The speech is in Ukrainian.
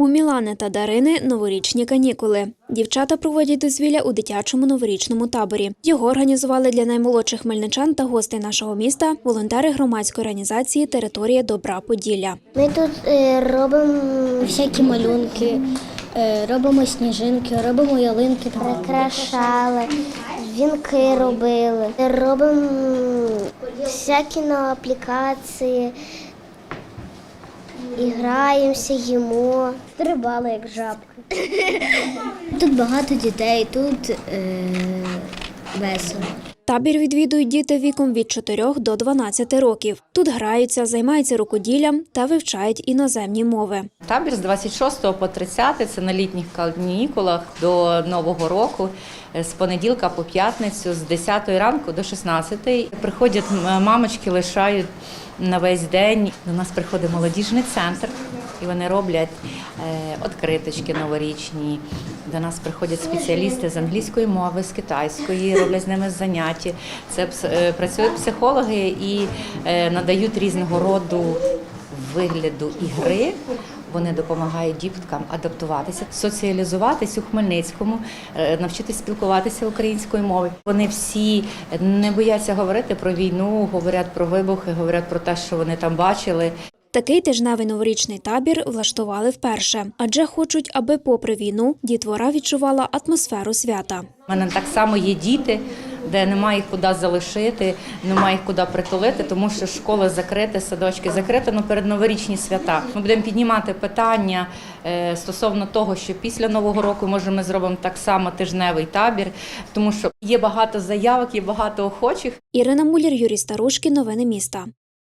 У Мілани та Дарини новорічні канікули. Дівчата проводять дозвілля у дитячому новорічному таборі. Його організували для наймолодших хмельничан та гостей нашого міста волонтери громадської організації Територія добра Поділля. Ми тут е, робимо всякі малюнки, е, робимо сніжинки, робимо ялинки, прикрашали, вінки робили, робимо всякі на аплікації, і граємося, їмо, стрибали як жабки. Тут багато дітей, тут е, весело. Табір відвідують діти віком від 4 до 12 років. Тут граються, займаються рукоділлям та вивчають іноземні мови. Табір з 26 по 30 – це на літніх канікулах до Нового року, з понеділка по п'ятницю, з 10 ранку до 16. Приходять мамочки, лишають на весь день. До нас приходить молодіжний центр, і вони роблять е, відкриточки новорічні. До нас приходять спеціалісти з англійської мови, з китайської, роблять з ними заняття. Це е, працюють психологи і е, надають різного роду вигляду ігри. Вони допомагають діткам адаптуватися, соціалізуватись у Хмельницькому, навчитись спілкуватися українською мовою. Вони всі не бояться говорити про війну, говорять про вибухи, говорять про те, що вони там бачили. Такий тижневий новорічний табір влаштували вперше, адже хочуть, аби, попри війну, дітвора відчувала атмосферу свята. У мене так само є діти, де немає їх куди залишити, немає їх куди притулити, тому що школи закриті, садочки закриті, ну перед новорічні свята. Ми будемо піднімати питання е, стосовно того, що після нового року може ми зробимо так само тижневий табір, тому що є багато заявок, є багато охочих. Ірина Муляр, Юрій Старушкін. Новини міста.